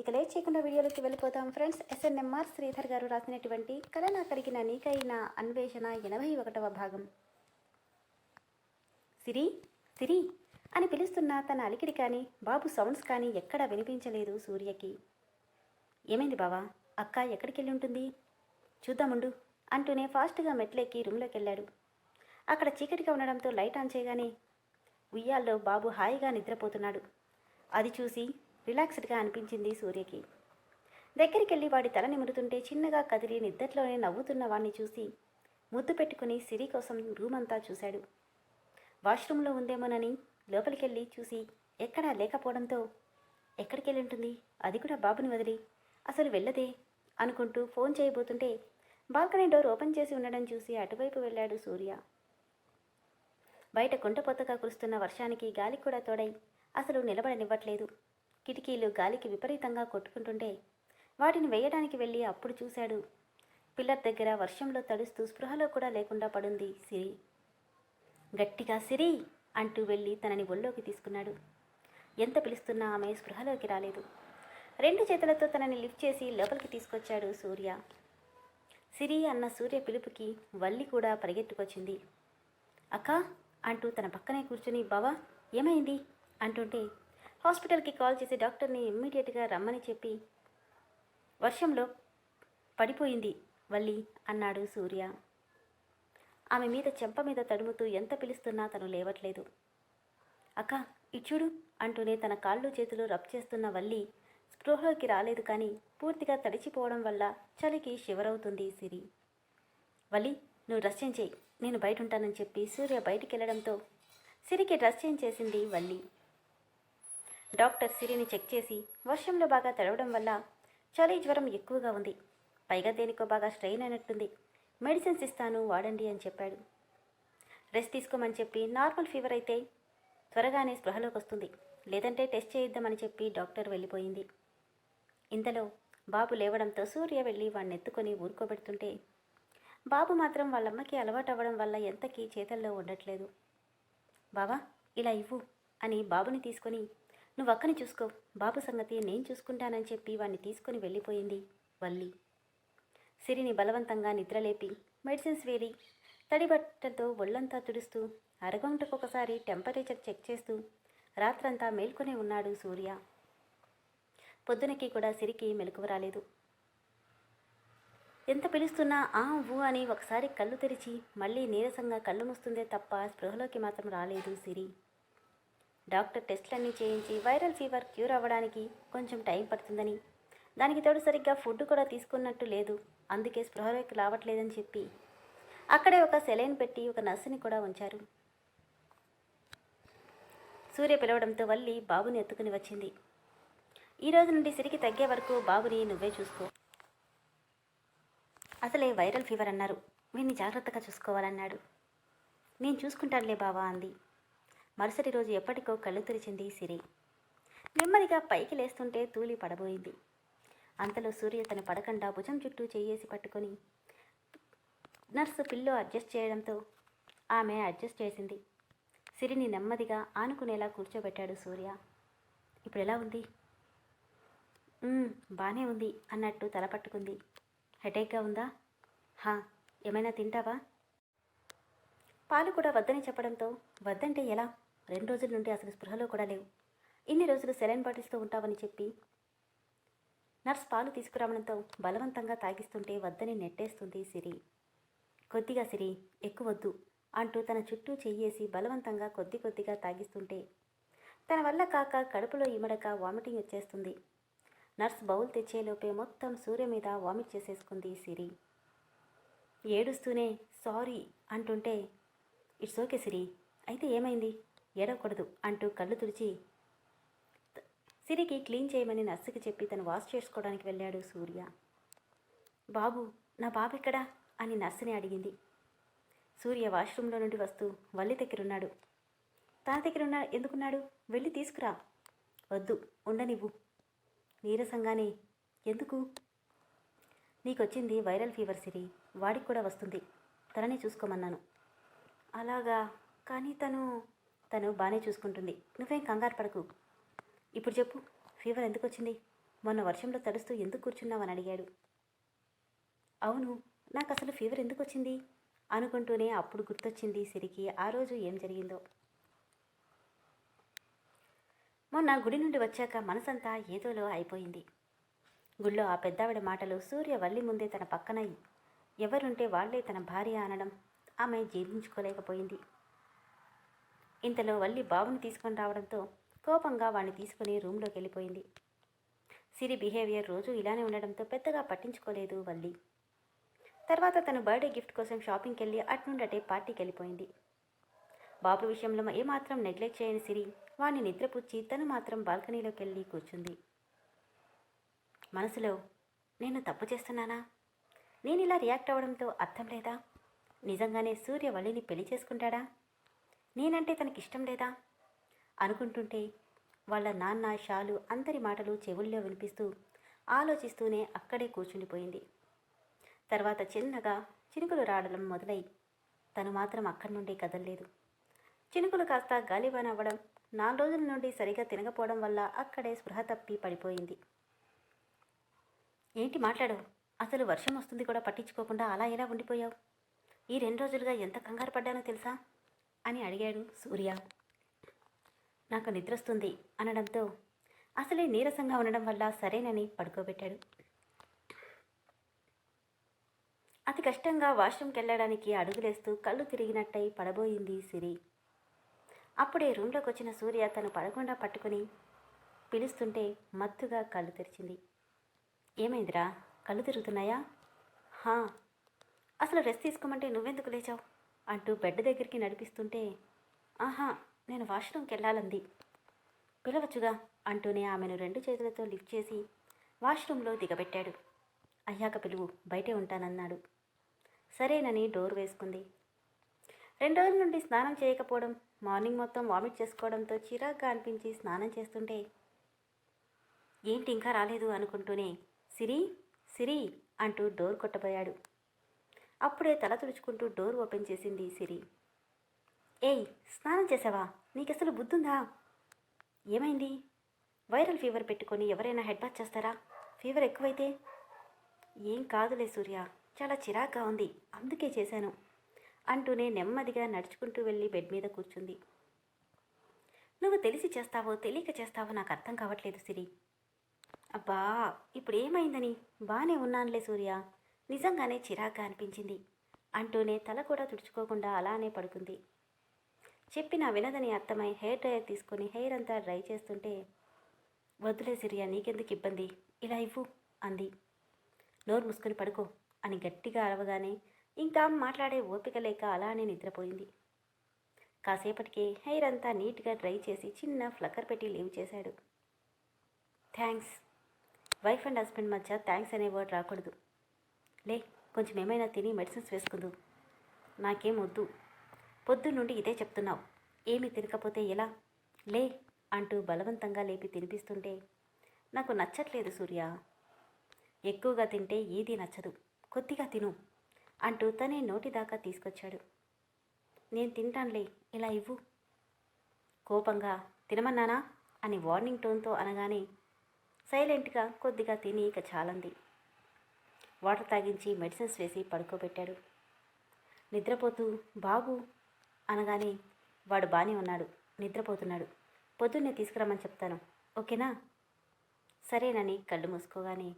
ఇక లేట్ చేయకుండా వీడియోలోకి వెళ్ళిపోతాం. ఫ్రెండ్స్ ఎస్ఎన్ఎంఆర్ శ్రీధర్ గారు రాసినటువంటి కథ నా కడిగిన నీకైన అన్వేషణ ఎనభై ఒకటవ భాగం. సిరి సిరి అని పిలుస్తున్న తన అలికిడి కానీ బాబు సౌండ్స్ కానీ ఎక్కడా వినిపించలేదు సూర్యకి. ఏమైంది బావా? అక్క ఎక్కడికి వెళ్ళి ఉంటుంది? చూద్దాముండు అంటూనే ఫాస్ట్గా మెట్లెక్కి రూమ్లోకి వెళ్ళాడు అక్కడ చీకటిగా ఉండడంతో లైట్ ఆన్ చేయగానే ఉయ్యాల్లో బాబు హాయిగా నిద్రపోతున్నాడు. అది చూసి రిలాక్స్డ్గా అనిపించింది సూర్యకి. దగ్గరికి వెళ్ళి వాడి తల నిమురుతుంటే చిన్నగా కదిలి నిద్దట్లోనే నవ్వుతున్న వాణ్ణి చూసి ముద్దు పెట్టుకుని సిరి కోసం రూమ్ అంతా చూశాడు. వాష్రూమ్లో ఉందేమోనని లోపలికెళ్ళి చూసి ఎక్కడా లేకపోవడంతో ఎక్కడికి వెళ్ళి ఉంటుంది అది కూడా బాబుని వదిలి అసలు వెళ్ళదే అనుకుంటూ ఫోన్ చేయబోతుంటే బాల్కనీ డోర్ ఓపెన్ చేసి ఉండడం చూసి అటువైపు వెళ్ళాడు సూర్య. బయట కుంటపోతగా కురుస్తున్న వర్షానికి గాలి కూడా తోడై అసలు నిలబడనివ్వట్లేదు. కిటికీలు గాలికి విపరీతంగా కొట్టుకుంటుంటే వాటిని వేయడానికి వెళ్ళి అప్పుడు చూశాడు. పిల్లర్ దగ్గర వర్షంలో తడుస్తూ స్పృహలో కూడా లేకుండా పడుంది సిరి. గట్టిగా సిరి అంటూ వెళ్ళి తనని ఒళ్ళోకి తీసుకున్నాడు. ఎంత పిలుస్తున్నా ఆమె స్పృహలోకి రాలేదు. రెండు చేతులతో తనని లిఫ్ట్ చేసి లోపలికి తీసుకొచ్చాడు సూర్య. సిరి అన్న సూర్య పిలుపుకి వల్లి కూడా పరిగెత్తుకొచ్చింది. అక్క అంటూ తన పక్కనే కూర్చుని బావా ఏమైంది? అంటుంటే హాస్పిటల్కి కాల్ చేసి డాక్టర్ని ఇమ్మీడియట్గా రమ్మని చెప్పి వర్షంలో పడిపోయింది వల్లి అన్నాడు సూర్య. ఆమె మీద చెంప మీద తడుముతూ ఎంత పిలుస్తున్నా తను లేవట్లేదు. అక్క ఇచ్చుడు అంటూనే తన కాళ్ళు చేతులు రబ్ చేస్తున్న వల్లి స్పృహలోకి రాలేదు కానీ పూర్తిగా తడిచిపోవడం వల్ల చలికి షివరవుతుంది సిరి. వల్లి నువ్వు డ్రెస్ చేంజ్ చేయి నేను బయట ఉంటానని చెప్పి సూర్య బయటికి వెళ్ళడంతో సిరికి డ్రెస్ చేంజ్ చేసింది వల్లి. డాక్టర్ సిరిని చెక్ చేసి వర్షంలో బాగా తడవడం వల్ల చలి జ్వరం ఎక్కువగా ఉంది. పైగా దేనికో బాగా స్ట్రెయిన్ అయినట్టుంది. మెడిసిన్స్ ఇస్తాను వాడండి అని చెప్పాడు. రెస్ట్ తీసుకోమని చెప్పి నార్మల్ ఫీవర్ అయితే త్వరగానే స్పృహలోకి వస్తుంది. లేదంటే టెస్ట్ చేయిద్దామని చెప్పి డాక్టర్ వెళ్ళిపోయింది. ఇంతలో బాబు లేవడంతో సూర్య వెళ్ళి వాడిని ఎత్తుకొని ఊరుకోబెడుతుంటే బాబు మాత్రం వాళ్ళమ్మకి అలవాటు అవ్వడం వల్ల ఎంతకీ చేతల్లో ఉండట్లేదు. బావా ఇలా ఇవ్వు అని బాబుని తీసుకొని నువ్వు అక్కని చూసుకో. బాబు సంగతి నేను చూసుకుంటానని చెప్పి వాణ్ణి తీసుకొని వెళ్ళిపోయింది వల్లి. సిరిని బలవంతంగా నిద్రలేపి మెడిసిన్స్ వేరి తడి బట్టతో ఒళ్ళంతా తుడుస్తూ అరగంటకొకసారి టెంపరేచర్ చెక్ చేస్తూ రాత్రంతా మేల్కొనే ఉన్నాడు సూర్య. పొద్దునకి కూడా సిరికి మెలకువ రాలేదు. ఎంత పిలుస్తున్నా ఆ ఊ అని ఒకసారి కళ్ళు తెరిచి మళ్ళీ నీరసంగా కళ్ళు మూస్తుందే తప్ప స్పృహలోకి మాత్రం రాలేదు సిరి. డాక్టర్ టెస్ట్లన్నీ చేయించి వైరల్ ఫీవర్ క్యూర్ అవ్వడానికి కొంచెం టైం పడుతుందని. దానికి తోడు సరిగ్గా ఫుడ్ కూడా తీసుకున్నట్టు లేదు. అందుకే స్పృహలోకి రావట్లేదని చెప్పి అక్కడే ఒక సెలైన్ పెట్టి ఒక నర్సుని కూడా ఉంచారు. సూర్య పిలవడంతో వల్లి బాబుని ఎత్తుకుని వచ్చింది. ఈ రోజు నుండి సిరికి తగ్గే వరకు బాబుని నువ్వే చూసుకో. అసలే వైరల్ ఫీవర్ అన్నారు. వీడిని జాగ్రత్తగా చూసుకోవాలన్నాడు. నేను చూసుకుంటానులే బావా అంది. మరుసటి రోజు ఎప్పటికో కళ్ళు తెరిచింది సిరి. నెమ్మదిగా పైకి లేస్తుంటే తూలి పడబోయింది. అంతలో సూర్య తన పడకుండా భుజం చుట్టూ చేయేసి పట్టుకొని నర్సు పిల్లో అడ్జస్ట్ చేయడంతో ఆమె అడ్జస్ట్ చేసింది. సిరిని నెమ్మదిగా ఆనుకునేలా కూర్చోబెట్టాడు సూర్య. ఇప్పుడు ఎలా ఉంది? బాగానే ఉంది అన్నట్టు తల పట్టుకుంది. హెడేక్గా ఉందా? హా ఏమైనా తింటావా? పాలు కూడా వద్దని చెప్పడంతో వద్దంటే ఎలా? రెండు రోజుల నుండి అసలు స్పృహలో కూడా లేవు. ఇన్ని రోజులు సెలైన్ బాటిల్స్తో ఉంటావని చెప్పి నర్స్ పాలు తీసుకురావడంతో బలవంతంగా తాగిస్తుంటే వద్దని నెట్టేస్తుంది సిరి. కొద్దిగా సిరి ఎక్కువద్దు అంటూ తన చుట్టూ చెయ్యేసి బలవంతంగా కొద్ది కొద్దిగా తాగిస్తుంటే తన వల్ల కాక కడుపులో ఇమడక వామిటింగ్ వచ్చేస్తుంది. నర్స్ బౌల్ తెచ్చేలోపే మొత్తం సూర్య మీద వామిట్ చేసేసుకుంది సిరి. ఏడుస్తూనే సారీ అంటుంటే ఇట్స్ ఓకే సిరి అయితే ఏమైంది? ఏడవకూడదు అంటూ కళ్ళు తుడిచి సిరికి క్లీన్ చేయమని నర్సుకి చెప్పి తను వాష్ చేసుకోవడానికి వెళ్ళాడు సూర్య. బాబు నా బాబు ఎక్కడా? అని నర్సుని అడిగింది. సూర్య వాష్రూంలో నుండి వస్తూ వల్లి దగ్గరున్నాడు. తన దగ్గరున్నా ఎందుకున్నాడు? వెళ్ళి తీసుకురా. వద్దు ఉండనివ్వు. నీరసంగానే ఎందుకు? నీకొచ్చింది వైరల్ ఫీవర్ సిరి వాడికి కూడా వస్తుంది. తనని చూసుకోమన్నాను. అలాగా కానీ తను తను బాగానే చూసుకుంటుంది. నువ్వేం కంగారు పడకు. ఇప్పుడు చెప్పు ఫీవర్ ఎందుకు వచ్చింది మొన్న వర్షంలో తడుస్తూ ఎందుకు కూర్చున్నావని అడిగాడు. అవును నాకు అసలు ఫీవర్ ఎందుకు వచ్చింది అనుకుంటూనే అప్పుడు గుర్తొచ్చింది సిరికి ఆ రోజు ఏం జరిగిందో. మొన్న గుడి నుండి వచ్చాక మనసంతా ఏదోలో అయిపోయింది. గుళ్ళో ఆ పెద్దావిడ మాటలు సూర్య వల్లి ముందే తన పక్కన ఎవరుంటే వాళ్ళే తన భార్య అనడం ఆమె జీర్ణించుకోలేకపోయింది. ఇంతలో వల్లి బాబుని తీసుకొని రావడంతో కోపంగా వాణ్ణి తీసుకుని రూమ్లోకి వెళ్ళిపోయింది. సిరి బిహేవియర్ రోజు ఇలానే ఉండడంతో పెద్దగా పట్టించుకోలేదు వల్లి. తర్వాత తను బర్త్డే గిఫ్ట్ కోసం షాపింగ్కి వెళ్ళి అట్నుండటే పార్టీకి వెళ్ళిపోయింది. బాబు విషయంలో ఏమాత్రం నెగ్లెక్ట్ చేయని సిరి వాణ్ణి నిద్రపుచ్చి తను మాత్రం బాల్కనీలోకి వెళ్ళి కూర్చుంది. మనసులో నేను తప్పు చేస్తున్నానా? నేను ఇలా రియాక్ట్ అవ్వడంతో అర్థం లేదా? నిజంగానే సూర్య వల్లిని పెళ్ళి చేసుకుంటాడా? నేనంటే తనకి ఇష్టం లేదా? అనుకుంటుంటే వాళ్ళ నాన్న షాలు అందరి మాటలు చెవుల్లో వినిపిస్తూ ఆలోచిస్తూనే అక్కడే కూర్చుండిపోయింది. తర్వాత చిన్నగా చినుకులు రావడం మొదలై తను మాత్రం అక్కడి నుండి కదలలేదు. చినుకులు కాస్త గాలివాన అవ్వడం నాలుగు రోజుల నుండి సరిగా తినకపోవడం వల్ల అక్కడే స్పృహ తప్పి పడిపోయింది. ఏంటి మాట్లాడు? అసలు వర్షం వస్తుంది కూడా పట్టించుకోకుండా అలా ఎలా ఉండిపోయావు? ఈ రెండు రోజులుగా ఎంత కంగారు పడ్డానో తెలుసా? అని అడిగాడు సూర్య. నాకు నిద్రొస్తుంది అనడంతో అసలే నీరసంగా ఉండడం వల్ల సరేనని పడుకోబెట్టాడు. అతి కష్టంగా వాష్రూమ్కి వెళ్ళడానికి అడుగులేస్తూ కళ్ళు తిరిగినట్టయి పడబోయింది సిరి. అప్పుడే రూమ్లోకి వచ్చిన సూర్య తను పడకుండా పట్టుకుని పిలుస్తుంటే మత్తుగా కళ్ళు తెరిచింది. ఏమైందిరా? కళ్ళు తిరుగుతున్నాయా? హా అసలు రెస్ట్ తీసుకోమంటే నువ్వెందుకు లేచావు? అంటూ బెడ్ దగ్గరికి నడిపిస్తుంటే ఆహా నేను వాష్రూమ్కి వెళ్ళాలంది పిలవచ్చుగా అంటూనే ఆమెను రెండు చేతులతో లిఫ్ట్ చేసి వాష్రూమ్లో దిగబెట్టాడు. అయ్యాక పిలువు బయటే ఉంటానన్నాడు. సరేనని డోర్ వేసుకుంది. రెండు రోజుల నుండి స్నానం చేయకపోవడం మార్నింగ్ మొత్తం వామిట్ చేసుకోవడంతో చిరాగ్గా అనిపించి స్నానం చేస్తుంటే ఏంటి ఇంకా రాలేదు అనుకుంటూనే సిరి సిరి అంటూ డోర్ కొట్టబోయాడు. అప్పుడే తల తుడుచుకుంటూ డోర్ ఓపెన్ చేసింది సిరి. ఏయ్ స్నానం చేసావా? నీకు అసలు బుద్ధుందా? ఏమైంది? వైరల్ ఫీవర్ పెట్టుకొని ఎవరైనా హెడ్ బాత్ చేస్తారా? ఫీవర్ ఎక్కువైతే? ఏం కాదులే సూర్య చాలా చిరాగ్గా ఉంది. అందుకే చేశాను అంటూనే నెమ్మదిగా నడుచుకుంటూ వెళ్ళి బెడ్ మీద కూర్చుంది. నువ్వు తెలిసి చేస్తావో తెలియక చేస్తావో నాకు అర్థం కావట్లేదు సిరి. అబ్బా ఇప్పుడు ఏమైందని బాగానే ఉన్నానులే సూర్య. నిజంగానే చిరాగ్గా అనిపించింది. అంటూనే తల కూడా తుడుచుకోకుండా అలానే పడుకుంది. చెప్పిన వినదని అర్థమై హెయిర్ డ్రైయర్ తీసుకొని హెయిర్ అంతా డ్రై చేస్తుంటే వద్దులే సిరియా నీకెందుకు ఇబ్బంది? ఇలా ఇవ్వు అంది. నోరు మూసుకొని పడుకో అని గట్టిగా అరవగానే ఇంకా మాట్లాడే ఓపిక లేక అలానే నిద్రపోయింది. కాసేపటికి హెయిర్ అంతా నీట్గా డ్రై చేసి చిన్న ఫ్లక్కర్ పెట్టి లీవ్ చేశాడు. థ్యాంక్స్. వైఫ్ అండ్ హస్బెండ్ మధ్య థ్యాంక్స్ అనే వర్డ్ రాకూడదు. లే కొంచెం ఏమైనా తిని మెడిసిన్స్ వేసుకుందు. నాకేం వద్దు. పొద్దు నుండి ఇదే చెప్తున్నావు. ఏమి తినకపోతే ఎలా? లే అంటూ బలవంతంగా లేపి తినిపిస్తుంటే నాకు నచ్చట్లేదు సూర్య. ఎక్కువగా తింటే ఏది నచ్చదు. కొద్దిగా తిను అంటూ తనే నోటి దాకా తీసుకొచ్చాడు. నేను తింటానులే ఇలా ఇవ్వు. కోపంగా తినమన్నానా? అని వార్నింగ్ టోన్తో అనగానే సైలెంట్గా కొద్దిగా తిని ఇక చాలంది. వాటర్ తాగించి మెడిసిన్స్ వేసి పడుకోబెట్టాడు. నిద్రపోతూ బాబు అనగానే వాడు బాగానే ఉన్నాడు నిద్రపోతున్నాడు. పొద్దున్నే తీసుకురమ్మని చెప్తాను ఓకేనా? సరేనని కళ్ళు మూసుకోగానే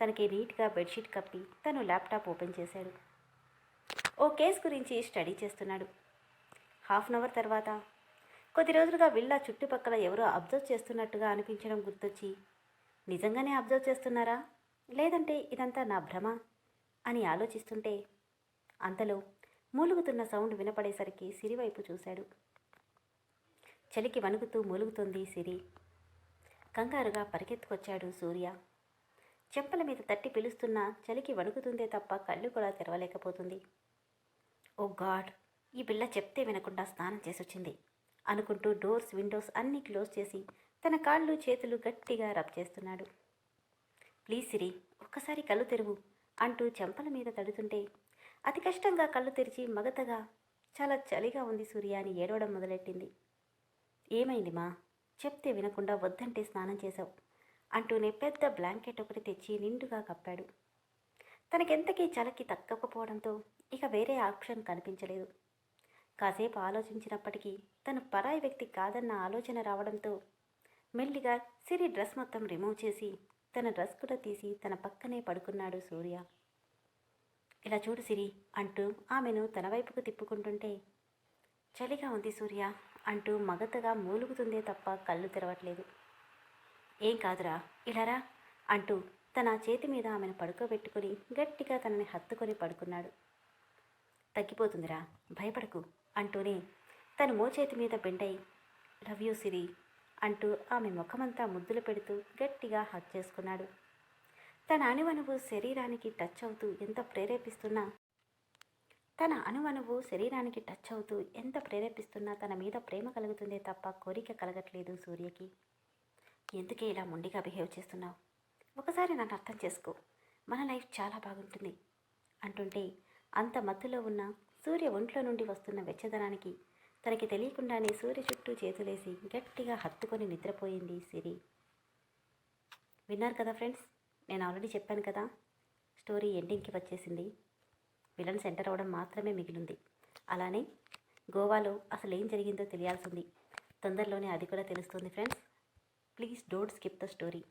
తనకి నీట్గా బెడ్షీట్ కప్పి తను ల్యాప్టాప్ ఓపెన్ చేశాడు. ఓ కేస్ గురించి స్టడీ చేస్తున్నాడు. హాఫ్ అన్ అవర్ తర్వాత కొద్ది రోజులుగా విల్లా చుట్టుపక్కల ఎవరో అబ్జర్వ్ చేస్తున్నట్టుగా అనిపించడం గుర్తొచ్చి నిజంగానే అబ్జర్వ్ చేస్తున్నారా? లేదంటే ఇదంతా నా భ్రమ అని ఆలోచిస్తుంటే అంతలో మూలుగుతున్న సౌండ్ వినపడేసరికి సిరి వైపు చూశాడు. చలికి వణుకుతూ మూలుగుతుంది సిరి. కంగారుగా పరిగెత్తుకొచ్చాడు సూర్య. చెంపల మీద తట్టి పిలుస్తున్నా చలికి వణుకుతుందే తప్ప కళ్ళు కూడా తెరవలేకపోతుంది. ఓ గాడ్ ఈ పిల్ల చెప్తే వినకుండా స్నానం చేసొచ్చింది అనుకుంటూ డోర్స్ విండోస్ అన్నీ క్లోజ్ చేసి తన కాళ్ళు చేతులు గట్టిగా రబ్ చేస్తున్నాడు. ప్లీజ్ సిరి ఒక్కసారి కళ్ళు తెరువు అంటూ చెంపల మీద తడుతుంటే అతి కష్టంగా కళ్ళు తెరిచి మగతగా చాలా చలిగా ఉంది సూర్య అని ఏడవడం మొదలెట్టింది. ఏమైంది మా? చెప్తే వినకుండా వద్దంటే స్నానం చేశావు అంటూనే పెద్ద బ్లాంకెట్ ఒకటి తెచ్చి నిండుగా కప్పాడు. తనకెంతకీ చలకి తక్కకపోవడంతో ఇక వేరే ఆప్షన్ కనిపించలేదు. కాసేపు ఆలోచించినప్పటికీ తను పరాయి వ్యక్తి కాదన్న ఆలోచన రావడంతో మెల్లిగా సిరి డ్రెస్ మొత్తం రిమూవ్ చేసి తన డ్రెస్ కూడా తీసి తన పక్కనే పడుకున్నాడు సూర్య. ఇలా చూడు సిరి అంటూ ఆమెను తన వైపుకు తిప్పుకుంటుంటే చలిగా ఉంది సూర్య అంటూ మగతగా మూలుగుతుందే తప్ప కళ్ళు తెరవట్లేదు. ఏం కాదురా ఇలారా అంటూ తన చేతి మీద ఆమెను పడుకోబెట్టుకుని గట్టిగా తనని హత్తుకొని పడుకున్నాడు. తగ్గిపోతుందిరా భయపడకు అంటూనే తను మోచేతి మీద బెండై లవ్ యూ సిరి అంటూ ఆమె ముఖమంతా ముద్దులు పెడుతూ గట్టిగా హక్ చేసుకున్నాడు. తన అణువణువు శరీరానికి టచ్ అవుతూ ఎంత ప్రేరేపిస్తున్నా తన అణువణువు శరీరానికి టచ్ అవుతూ ఎంత ప్రేరేపిస్తున్నా తన మీద ప్రేమ కలుగుతుందే తప్ప కోరిక కలగట్లేదు సూర్యకి. ఎందుకే ఇలా మొండిగా బిహేవ్ చేస్తున్నావు? ఒకసారి నన్ను అర్థం చేసుకో. మన లైఫ్ చాలా బాగుంటుంది అంటుంటే అంత మత్తులో ఉన్న సూర్య ఒంట్లో నుండి వస్తున్న వెచ్చదనానికి తనకి తెలియకుండానే సూర్య చుట్టూ చేతులేసి గట్టిగా హత్తుకొని నిద్రపోయింది సిరి. విన్నారు కదా ఫ్రెండ్స్? నేను ఆల్రెడీ చెప్పాను కదా. స్టోరీ ఎండింగ్కి వచ్చేసింది. విలన్ సెంటర్ అవ్వడం మాత్రమే మిగిలింది. అలానే గోవాలో అసలు ఏం జరిగిందో తెలియాల్సింది. తొందరలోనే అది కూడా తెలుస్తుంది friends. Please don't skip the story.